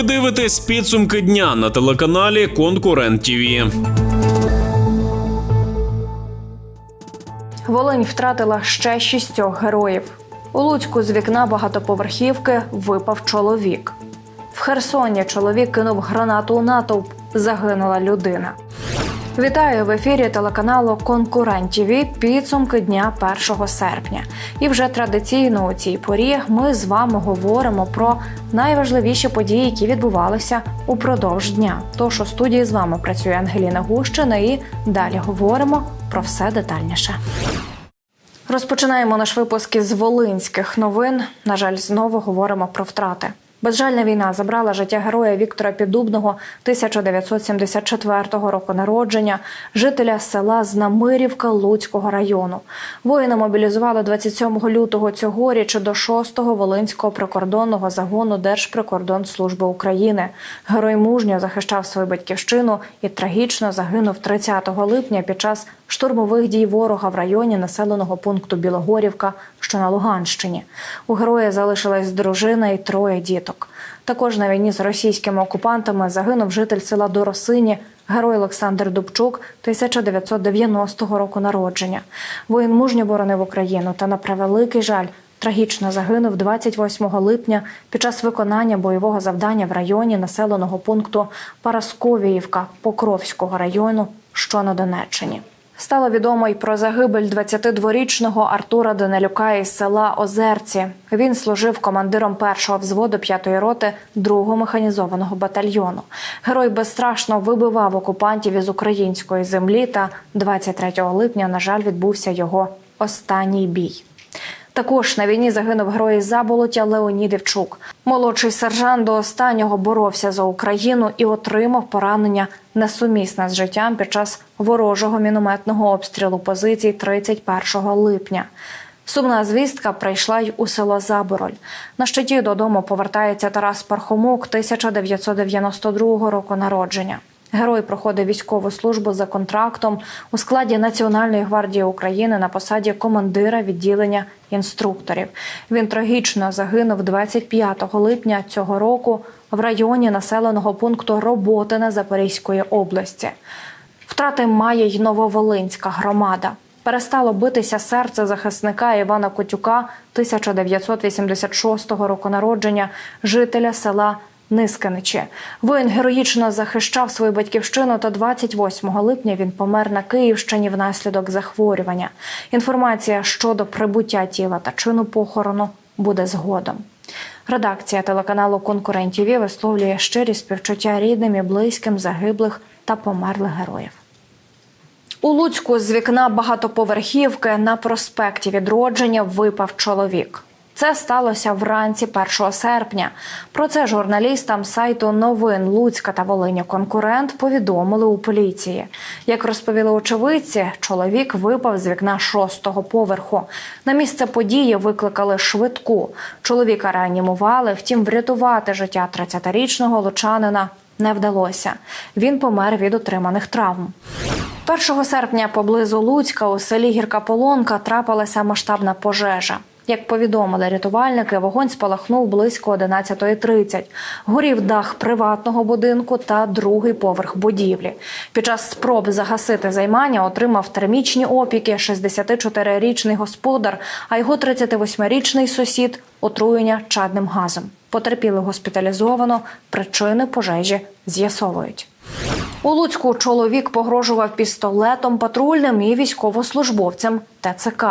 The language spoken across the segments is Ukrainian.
Ви дивитесь підсумки дня на телеканалі Конкурент ТІВІ. Волинь втратила ще шістьох героїв. У Луцьку з вікна багатоповерхівки випав чоловік. В Херсоні чоловік кинув гранату у натовп. Загинула людина. Вітаю в ефірі телеканалу Конкурент ТІВІ підсумки дня 1 серпня. І вже традиційно у цій порі ми з вами говоримо про найважливіші події, які відбувалися упродовж дня. Тож у студії з вами працює Ангеліна Гущина і далі говоримо про все детальніше. Розпочинаємо наш випуск із волинських новин. На жаль, знову говоримо про втрати. Безжальна війна забрала життя героя Віктора Піддубного 1974 року народження, жителя села Знамирівка Луцького району. Воїна мобілізували 27 лютого цьогоріч до 6-го Волинського прикордонного загону Держприкордонслужби України. Герой мужньо захищав свою батьківщину і трагічно загинув 30 липня під час штурмових дій ворога в районі населеного пункту Білогорівка, що на Луганщині. У героя залишилась дружина і троє діток. Також на війні з російськими окупантами загинув житель села Доросині, герой Олександр Дубчук 1990 року народження. Воїн мужньо боронив Україну та на превеликий жаль. Трагічно загинув 28 липня під час виконання бойового завдання в районі населеного пункту Парасковіївка Покровського району, що на Донеччині. Стало відомо й про загибель 22-річного Артура Данилюка із села Озерці. Він служив командиром першого взводу п'ятої роти другого механізованого батальйону. Герой безстрашно вибивав окупантів із української землі. Та 23 липня, на жаль, відбувся його останній бій. Також на війні загинув герой Заболоття Леонід Івчук. Молодший сержант до останнього боровся за Україну і отримав поранення несумісне з життям під час ворожого мінометного обстрілу позицій 31 липня. Сумна звістка прийшла й у село Забороль. На щиті додому повертається Тарас Пархомук 1992 року народження. Герой проходив військову службу за контрактом у складі Національної гвардії України на посаді командира відділення інструкторів. Він трагічно загинув 25 липня цього року в районі населеного пункту Роботине Запорізької області. Втрати має й Нововолинська громада. Перестало битися серце захисника Івана Котюка 1986 року народження, жителя села Нисканичі. Воїн героїчно захищав свою батьківщину. Та 28 липня він помер на Київщині внаслідок захворювання. Інформація щодо прибуття тіла та чину похорону буде згодом. Редакція телеканалу Конкурент ТІВІ висловлює щирі співчуття рідним і близьким загиблих та померлих героїв. У Луцьку з вікна багатоповерхівки на проспекті відродження випав чоловік. Це сталося вранці 1 серпня. Про це журналістам сайту новин Луцька та Волині конкурент повідомили у поліції. Як розповіли очевидці, чоловік випав з вікна шостого поверху. На місце події викликали швидку. Чоловіка реанімували, втім, врятувати життя 30-річного лучанина не вдалося. Він помер від отриманих травм. 1 серпня поблизу Луцька у селі Гірка Полонка трапилася масштабна пожежа. Як повідомили рятувальники, вогонь спалахнув близько 11.30. Горів дах приватного будинку та другий поверх будівлі. Під час спроб загасити займання отримав термічні опіки 64-річний господар, а його 38-річний сусід отруєння чадним газом. Потерпіли госпіталізовано. Причини пожежі з'ясовують. У Луцьку чоловік погрожував пістолетом патрульним і військовослужбовцям ТЦК.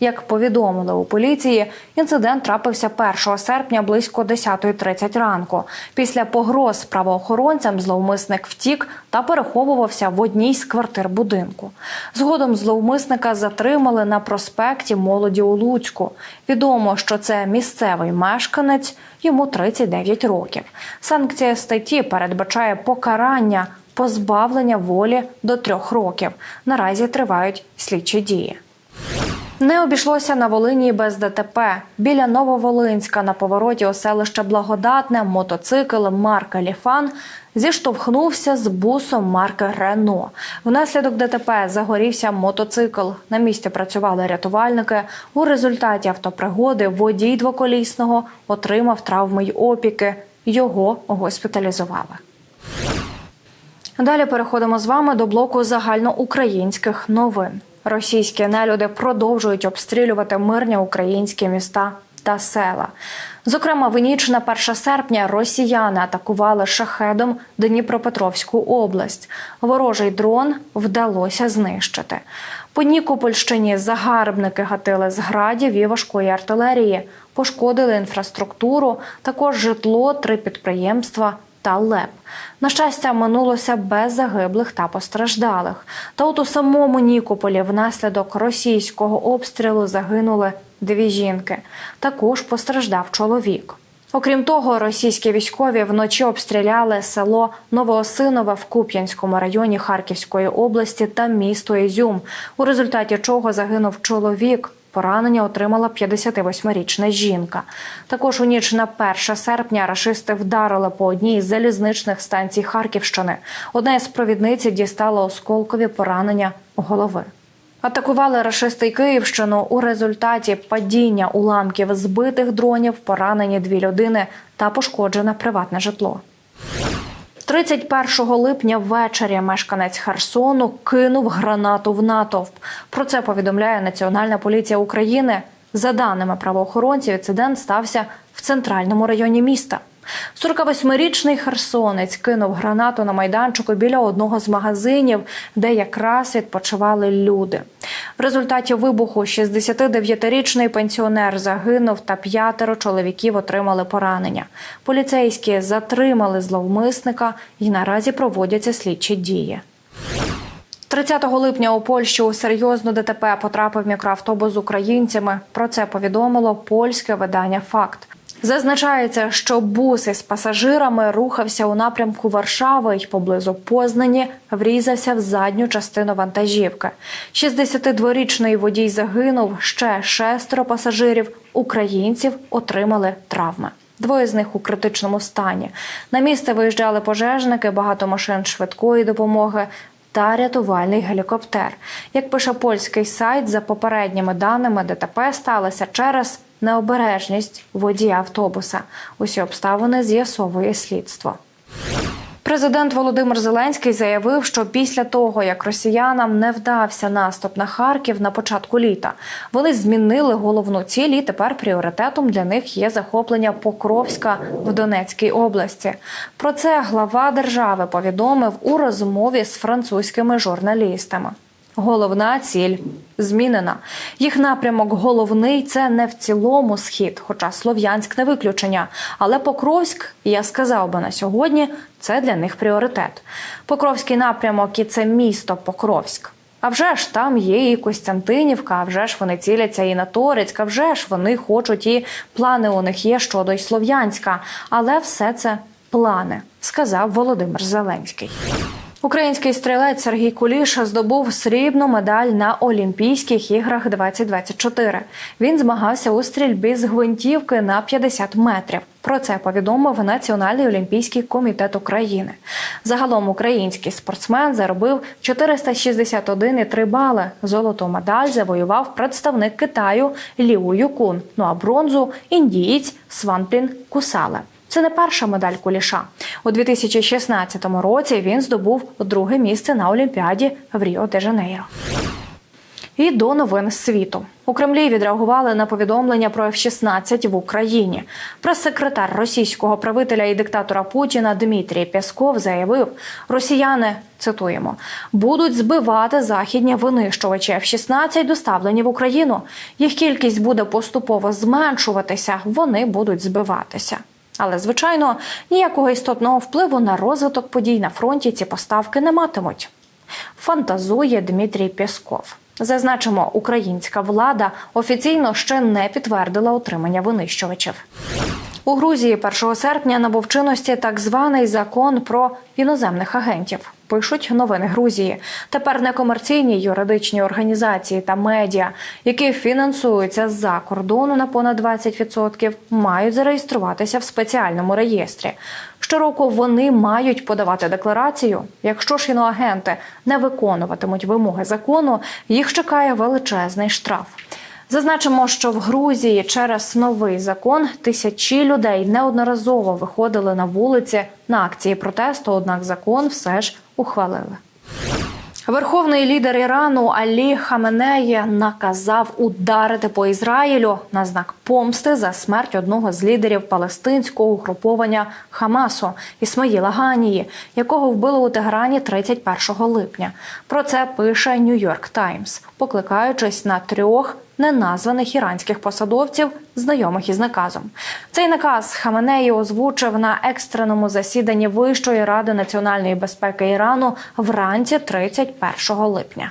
Як повідомили у поліції, інцидент трапився 1 серпня близько 10.30 ранку. Після погроз правоохоронцям зловмисник втік та переховувався в одній з квартир будинку. Згодом зловмисника затримали на проспекті молоді у Луцьку. Відомо, що це місцевий мешканець, йому 39 років. Санкція статті передбачає покарання позбавлення волі до трьох років. Наразі тривають слідчі дії. Не обійшлося на Волині без ДТП. Біля Нововолинська на повороті у селище Благодатне мотоцикл марки Ліфан зіштовхнувся з бусом марки Рено. Внаслідок ДТП загорівся мотоцикл. На місці працювали рятувальники. У результаті автопригоди водій двоколісного отримав травми й опіки. Його госпіталізували. Далі переходимо з вами до блоку загальноукраїнських новин. Російські нелюди продовжують обстрілювати мирні українські міста та села. Зокрема, в ніч на 1 серпня росіяни атакували шахедом Дніпропетровську область. Ворожий дрон вдалося знищити. По Нікопольщині загарбники гатили з градів і важкої артилерії, пошкодили інфраструктуру, також житло, три підприємства та ЛЕП. На щастя, минулося без загиблих та постраждалих. Та от у самому Нікополі внаслідок російського обстрілу загинули дві жінки. Також постраждав чоловік. Окрім того, російські військові вночі обстріляли село Новоосинове в Куп'янському районі Харківської області та місто Ізюм, у результаті чого загинув чоловік. Поранення отримала 58-річна жінка. Також у ніч на 1 серпня рашисти вдарили по одній із залізничних станцій Харківщини. Одна із провідниць дістала осколкові поранення голови. Атакували рашисти Київщину у результаті падіння уламків збитих дронів, поранені дві людини та пошкоджене приватне житло. 31 липня ввечері мешканець Херсону кинув гранату в натовп. Про це повідомляє Національна поліція України. За даними правоохоронців, інцидент стався в центральному районі міста. 48-річний херсонець кинув гранату на майданчику біля одного з магазинів, де якраз відпочивали люди. В результаті вибуху 69-річний пенсіонер загинув та п'ятеро чоловіків отримали поранення. Поліцейські затримали зловмисника і наразі проводяться слідчі дії. 30 липня у Польщі у серйозну ДТП потрапив мікроавтобус з українцями. Про це повідомило польське видання Факт. Зазначається, що бус із пасажирами рухався у напрямку Варшави й поблизу Познані врізався в задню частину вантажівки. 62-річний водій загинув. Ще шестеро пасажирів українців отримали травми. Двоє з них у критичному стані. На місце виїжджали пожежники, багато машин швидкої допомоги та рятувальний гелікоптер. Як пише польський сайт, за попередніми даними ДТП сталося через необережність водія автобуса. Усі обставини з'ясовує слідство. Президент Володимир Зеленський заявив, що після того, як росіянам не вдався наступ на Харків на початку літа, вони змінили головну ціль і тепер пріоритетом для них є захоплення Покровська в Донецькій області. Про це глава держави повідомив у розмові з французькими журналістами. Головна ціль змінена. Їх напрямок головний це не в цілому схід, хоча Слов'янськ не виключення. Але Покровськ, я сказав би на сьогодні, це для них пріоритет. Покровський напрямок і це місто Покровськ. А вже ж там є і Костянтинівка, а вже ж вони ціляться і на Торецьк, а вже ж вони хочуть і плани у них є щодо й Слов'янська. Але все це плани, сказав Володимир Зеленський. Український стрілець Сергій Куліша здобув срібну медаль на Олімпійських іграх 2024. Він змагався у стрільбі з гвинтівки на 50 метрів. Про це повідомив Національний олімпійський комітет України. Загалом український спортсмен заробив 461,3 бали. Золоту медаль завоював представник Китаю Ліу Юкун. Ну а бронзу індієць Сванплін Кусале. Це не перша медаль куліша. У 2016 році він здобув друге місце на Олімпіаді в Ріо де Жанейро. І до новин світу у Кремлі відреагували на повідомлення про F-16 в Україні. Прес-секретар російського правителя і диктатора Путіна Дмитрій Пєсков заявив: Росіяни цитуємо будуть збивати західні винищувачі F-16, доставлені в Україну. Їх кількість буде поступово зменшуватися. Вони будуть збиватися. Але, звичайно, ніякого істотного впливу на розвиток подій на фронті ці поставки не матимуть. Фантазує Дмитрій Пєсков. Зазначимо, українська влада офіційно ще не підтвердила отримання винищувачів. У Грузії 1 серпня набув чинності так званий закон про іноземних агентів. Пишуть новини Грузії. Тепер некомерційні юридичні організації та медіа, які фінансуються з-за кордону на понад 20%, мають зареєструватися в спеціальному реєстрі. Щороку вони мають подавати декларацію. Якщо ж іноагенти не виконуватимуть вимоги закону, їх чекає величезний штраф. Зазначимо, що в Грузії через новий закон тисячі людей неодноразово виходили на вулиці на акції протесту однак закон все ж ухвалили. Верховний лідер Ірану Алі Хаменеї наказав ударити по Ізраїлю на знак помсти за смерть одного з лідерів палестинського угруповання Хамасу Ісмаїла Ганії, якого вбили у Теграні 31 липня. Про це пише Нью-Йорк Таймс, покликаючись на трьох неназваних іранських посадовців, знайомих із наказом. Цей наказ Хаменеї озвучив на екстреному засіданні Вищої ради національної безпеки Ірану вранці 31 липня.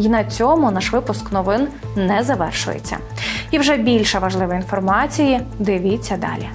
І на цьому наш випуск новин не завершується. І вже більше важливої інформації дивіться далі.